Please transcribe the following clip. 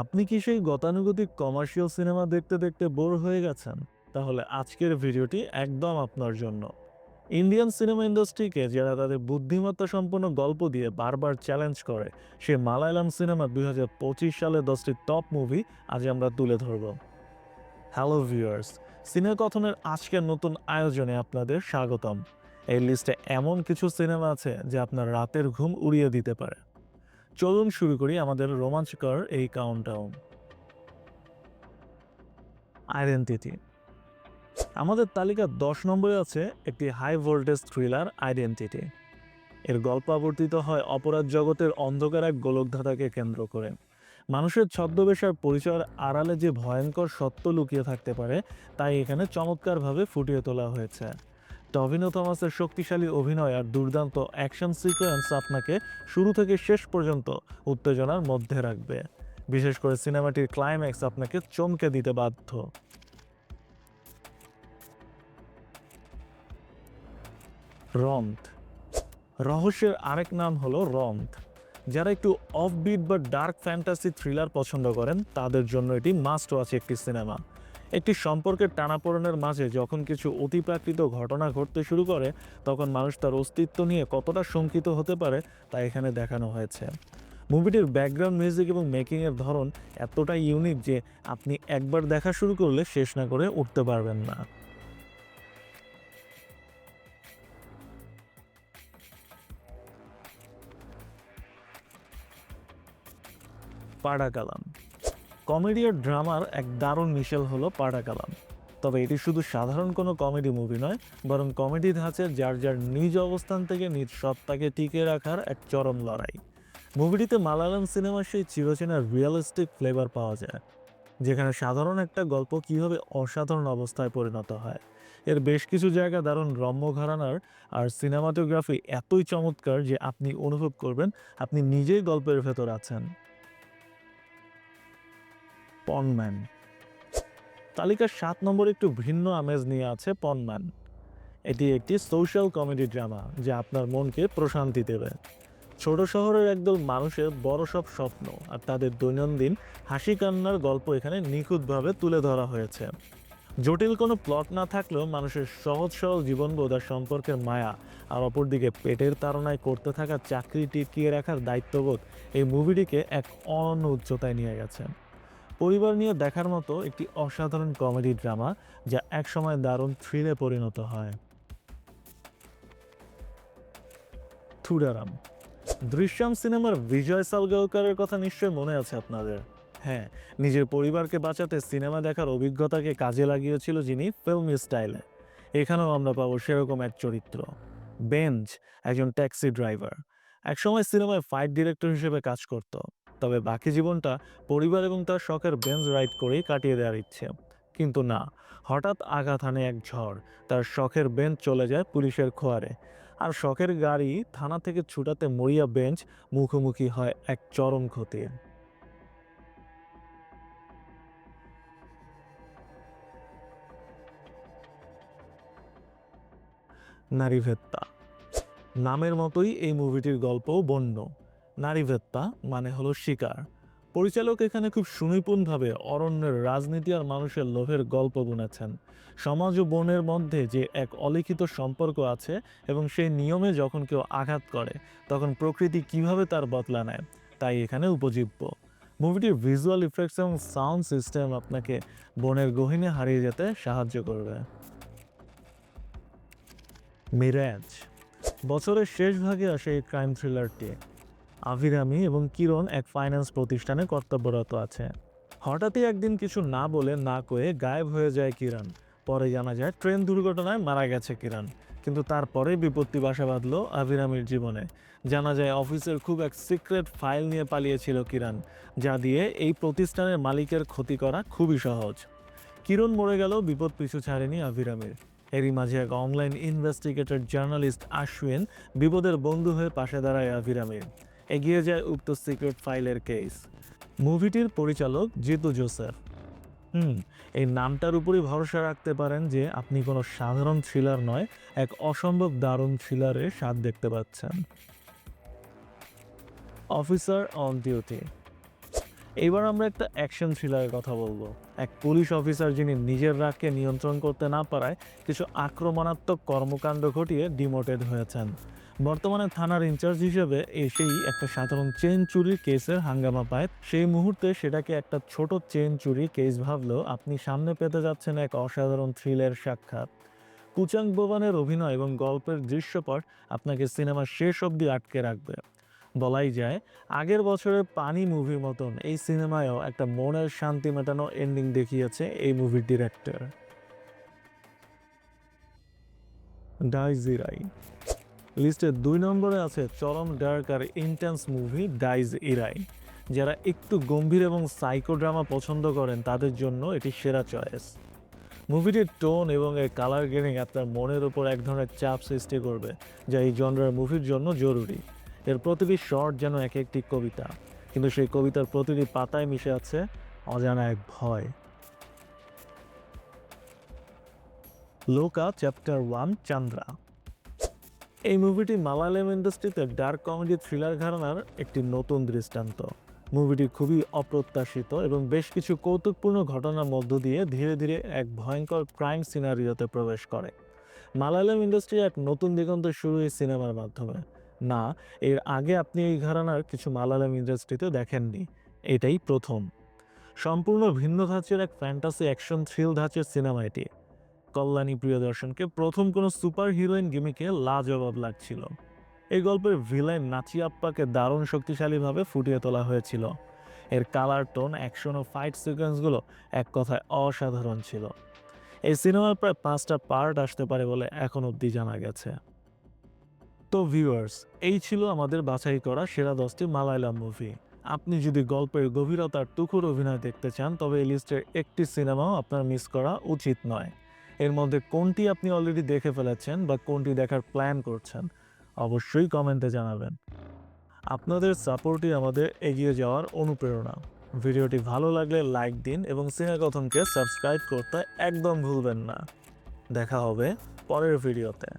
আপনি কি সেই গতানুগতিক কমার্শিয়াল সিনেমা দেখতে দেখতে বোর হয়ে গেছেন? তাহলে আজকের ভিডিওটি একদম আপনার জন্য। ইন্ডিয়ান সিনেমা ইন্ডাস্ট্রিকে যারা তাদের বুদ্ধিমত্তা সম্পন্ন গল্প দিয়ে বারবার চ্যালেঞ্জ করে, সে মালায়ালাম সিনেমা দুই হাজার পঁচিশ সালে দশটি টপ মুভি আজ আমরা তুলে ধরব। হ্যালো ভিউয়ার্স সিনে কথনের আজকের নতুন আয়োজনে আপনাদের স্বাগতম। এই লিস্টে এমন কিছু সিনেমা আছে যা আপনার রাতের ঘুম উড়িয়ে দিতে পারে। চলুন শুরু করি আমাদের রোমাঞ্চকর এই কাউন্টডাউন আইডেন্টিটি আমাদের তালিকা দশ নম্বরে আছে একটি হাই ভোল্টেজ থ্রিলার আইডেন্টিটি এর গল্প আবর্তিত হয় অপরাধ জগতের অন্ধকার এক গোলকধাতাকে কেন্দ্র করে। মানুষের ছদ্মবেশার পরিচয়ের আড়ালে যে ভয়ঙ্কর সত্য লুকিয়ে থাকতে পারে, তাই এখানে চমৎকারভাবে ফুটিয়ে তোলা হয়েছে। টভিনো থমাসের শক্তিশালী অভিনয় আর দুর্দান্ত অ্যাকশন সিকোয়েন্স আপনাকে শুরু থেকে শেষ পর্যন্ত উত্তেজনার মধ্যে রাখবে। বিশেষ করে সিনেমাটির ক্লাইম্যাক্স আপনাকে চমকে দিতে বাধ্য। রন্থ। রহস্যের আরেক নাম হলো রন্থ। যারা একটু অফবিট বা ডার্ক ফ্যান্টাসি থ্রিলার পছন্দ করেন, তাদের জন্য এটি মাস্ট ওয়াচ একটি সিনেমা একটি সম্পর্কের টানাপোড়েনের মাঝে যখন কিছু অতিপ্রাকৃত ঘটনা ঘটতে শুরু করে, তখন মানুষ তার অস্তিত্ব নিয়ে কতটা শঙ্কিত হতে পারে তা এখানে দেখানো হয়েছে। মুভিটির ব্যাকগ্রাউন্ড মিউজিক এবং মেকিংয়ের ধরন এতটাই ইউনিক যে আপনি একবার দেখা শুরু করলে শেষ না করে উঠতে পারবেন না। পাড়াকালাম কমেডি আর ড্রামার এক দারুণ মিশেল হলো পাড়া কালাম। তবে এটি শুধু সাধারণ কোনো কমেডি মুভি নয়, বরং কমেডি ধাঁচের যার যার নিজ অবস্থান থেকে নিজ সত্তাকে টিকে রাখার এক চরম লড়াই। মুভিটিতে মালায়ালাম সিনেমার সেই চিরচেনা রিয়েলিস্টিক ফ্লেভার পাওয়া যায়, যেখানে সাধারণ একটা গল্প কীভাবে অসাধারণ অবস্থায় পরিণত হয়। এর বেশ কিছু জায়গা দারুণ রম্য ঘরানার আর সিনেমাটোগ্রাফি এতই চমৎকার যে আপনি অনুভব করবেন আপনি নিজেই গল্পের ভেতর আছেন। পনম্যান। তালিকার সাত নম্বর একটু ভিন্ন আমেজ নিয়ে আছে পনম্যান। এটি একটি সোশ্যাল কমেডি ড্রামা যা আপনার মনকে প্রশান্তি দেবে। ছোট শহরের একদল মানুষের বড় সব স্বপ্ন আর তাদের দৈনন্দিন হাসি কান্নার গল্প এখানে নিখুঁতভাবে তুলে ধরা হয়েছে। জটিল কোনো প্লট না থাকলেও মানুষের সহজ সরল জীবনবোধ আর সম্পর্কের মায়া আর অপরদিকে পেটের তাড়নায় করতে থাকা চাকরি টিকিয়ে রাখার দায়িত্ববোধ এই মুভিটিকে এক অনন্য উচ্চতায় নিয়ে গেছে। পরিবার নিয়ে দেখার মতো একটি অসাধারণ কমেডি ড্রামা যা একসময় দারুণ থ্রিলে পরিণত হয়। থুডারাম দৃশ্যম সিনেমার বিজয় সালগাওকারের কথা নিশ্চয়ই মনে আছে আপনাদের? হ্যাঁ নিজের পরিবারকে বাঁচাতে সিনেমা দেখার অভিজ্ঞতাকে কাজে লাগিয়েছিল যিনি ফিল্ম স্টাইলে এখানেও আমরা পাবো সেরকম এক চরিত্র। বেঞ্চ একজন ট্যাক্সি ড্রাইভার একসময় সিনেমায় ফাইট ডিরেক্টর হিসেবে কাজ করত। তবে বাকি জীবনটা পরিবার এবং তার শখের বেঞ্চ রাইড করেই কাটিয়ে দেওয়ার ইচ্ছে। কিন্তু না, হঠাৎ আঘাত হানে এক ঝড়, তার শখের বেঞ্চ চলে যায় পুলিশের খোয়ারে। আর শখের গাড়ি থানা থেকে ছুটাতে মরিয়া বেঞ্চ মুখোমুখি হয় এক চরম ক্ষতির নারীভেত্তা নামের মতোই এই মুভিটির গল্পও বন্য। নারীভেত্তা মানে হলো শিকার। পরিচালক এখানে খুব সুনিপুণভাবে অরণ্যের রাজনীতি আর মানুষের লোভের গল্প বুনেছেন। সমাজ ও বনের মধ্যে যে এক অলিখিত সম্পর্ক আছে এবং সেই নিয়মে যখন কেউ আঘাত করে, তখন প্রকৃতি কীভাবে তার বদলা নেয়, তাই এখানে উপজীব্য। মুভিটির ভিজুয়াল ইফেক্টস এবং সাউন্ড সিস্টেম আপনাকে বনের গহিনে হারিয়ে যেতে সাহায্য করবে। মিরাজ। বছরের শেষ ভাগে আসে এই ক্রাইম থ্রিলারটি। আভিরামি এবং কিরণ এক ফাইন্যান্স প্রতিষ্ঠানে কর্তব্যরত আছে। হঠাৎই একদিন কিছু না বলে না কয়ে গায়েব হয়ে যায় কিরণ। পরে জানা যায়, ট্রেন দুর্ঘটনায় মারা গেছে কিরণ। কিন্তু তারপরে বিপত্তি বাসা বাঁধল আভিরামির জীবনে। জানা যায়, অফিসের খুব এক সিক্রেট ফাইল নিয়ে পালিয়েছিল কিরণ, যা দিয়ে এই প্রতিষ্ঠানের মালিকের ক্ষতি করা খুবই সহজ। কিরণ মরে গেল বিপদ পিছু ছাড়েনি আভিরামির। এরই মাঝে এক অনলাইন ইনভেস্টিগেটর জার্নালিস্ট আশ্বিন বিপদের বন্ধু হয়ে পাশে দাঁড়ায় আভিরামির। এগিয়ে যায় উক্ত সিক্রেট ফাইলের কেস। মুভিটির পরিচালক জিতু জোসেফ। হুম, এই নামটার উপরই ভরসা রাখতে পারেন যে আপনি কোনো সাধারণ থ্রিলার নয়, এক অসম্ভব দারুণ থ্রিলারের স্বাদ দেখতে পাচ্ছেন। Officer on duty. এইবার আমরা একটা অ্যাকশন থ্রিলারের কথা বলব। এক পুলিশ অফিসার যিনি নিজের রাগকে নিয়ন্ত্রণ করতে না পারায় কিছু আক্রমণাত্মক কর্মকাণ্ড ঘটিয়ে ডিমোটেড হয়েছেন। বর্তমানে থানার ইনচার্জ হিসেবে এসেই একটা সাধারণ চেন চুরির কেসের হাঙ্গামা পায়। সেই মুহূর্তে সেটাকে একটা ছোট চেন চুরি কেস ভাবলেও আপনি সামনে পেতে যাচ্ছেন এক অসাধারণ থ্রিলের সাক্ষাৎ। কুচাং বোবানের অভিনয় এবং গল্পের দৃশ্যপট আপনাকে সিনেমার শেষ অবধি আটকে রাখবে। বলাই যায়, আগের বছরের পানি মুভির মতন এই সিনেমায়ও একটা মনের শান্তি মেটানো এন্ডিং দেখিয়েছে এই মুভির ডিরেক্টর ডাইজিরাই লিস্টে দুই নম্বরে আছে চরম ডার্ক আর ইন্টেন্স মুভি ডাইজ ইরাই। যারা একটু গম্ভীর এবং সাইকো ড্রামা পছন্দ করেন, তাদের জন্য এটি সেরা চয়েস। মুভিটির টোন এবং এর কালার গ্রেডিং আপনার মনের উপর এক ধরনের চাপ সৃষ্টি করবে, যা এই জনরার মুভির জন্য জরুরি। এর প্রতিটি শর্ট যেন এক একটি কবিতা, কিন্তু সেই কবিতার প্রতিটি পাতায় মিশে আছে অজানা এক ভয়। Lokah chapter one, Chandra. এই মুভিটি মালায়ালাম ইন্ডাস্ট্রিতে ডার্ক কমেডি থ্রিলার ঘরানার একটি নতুন দৃষ্টান্ত। মুভিটি খুবই অপ্রত্যাশিত এবং বেশ কিছু কৌতুকপূর্ণ ঘটনার মধ্য দিয়ে ধীরে ধীরে এক ভয়ঙ্কর ক্রাইম সিনারিওতে প্রবেশ করে। মালায়ালাম ইন্ডাস্ট্রি এক নতুন দিগন্ত শুরু এই সিনেমার মাধ্যমে। না, এর আগে আপনি এই ঘরানার কিছু মালায়ালাম ইন্ডাস্ট্রিতে দেখেননি। এটাই প্রথম। সম্পূর্ণ ভিন্ন ধাঁচের এক ফ্যান্টাসি অ্যাকশন থ্রিল ধাঁচের সিনেমা এটি। কল্যাণী প্রিয়দর্শনকে প্রথম কোনো সুপার হিরোইন গিমিকে লাজবাব লাগছিল। এই গল্পের ভিলেন নাচিয়াপ্পাকে দারুণ শক্তিশালীভাবে ফুটিয়ে তোলা হয়েছিল। এর কালার, টোন, অ্যাকশন ও ফাইট সিকোয়েন্সগুলো এক কথায় অসাধারণ ছিল। এই সিনেমার প্রায় পাঁচটা পার্ট আসতে পারে বলে এখন অবধি জানা গেছে। তো ভিউয়ার্স, এই ছিল আমাদের বাছাই করা সেরা দশটি মালায়ালাম মুভি। আপনি যদি গল্পের গভীরতার টুকুর অভিনয় দেখতে চান, তবে এই লিস্টের একটি সিনেমাও আপনার মিস করা উচিত নয়। এর মধ্যে কোনটি আপনি অলরেডি দেখে ফেলেছেন বা কোনটি দেখার প্ল্যান করছেন, অবশ্যই কমেন্টে জানাবেন। আপনাদের সাপোর্টই আমাদের এগিয়ে যাওয়ার অনুপ্রেরণা। ভিডিওটি ভালো লাগলে লাইক দিন এবং সিনেকথনকে সাবস্ক্রাইব করতে একদম ভুলবেন না। দেখা হবে পরের ভিডিওতে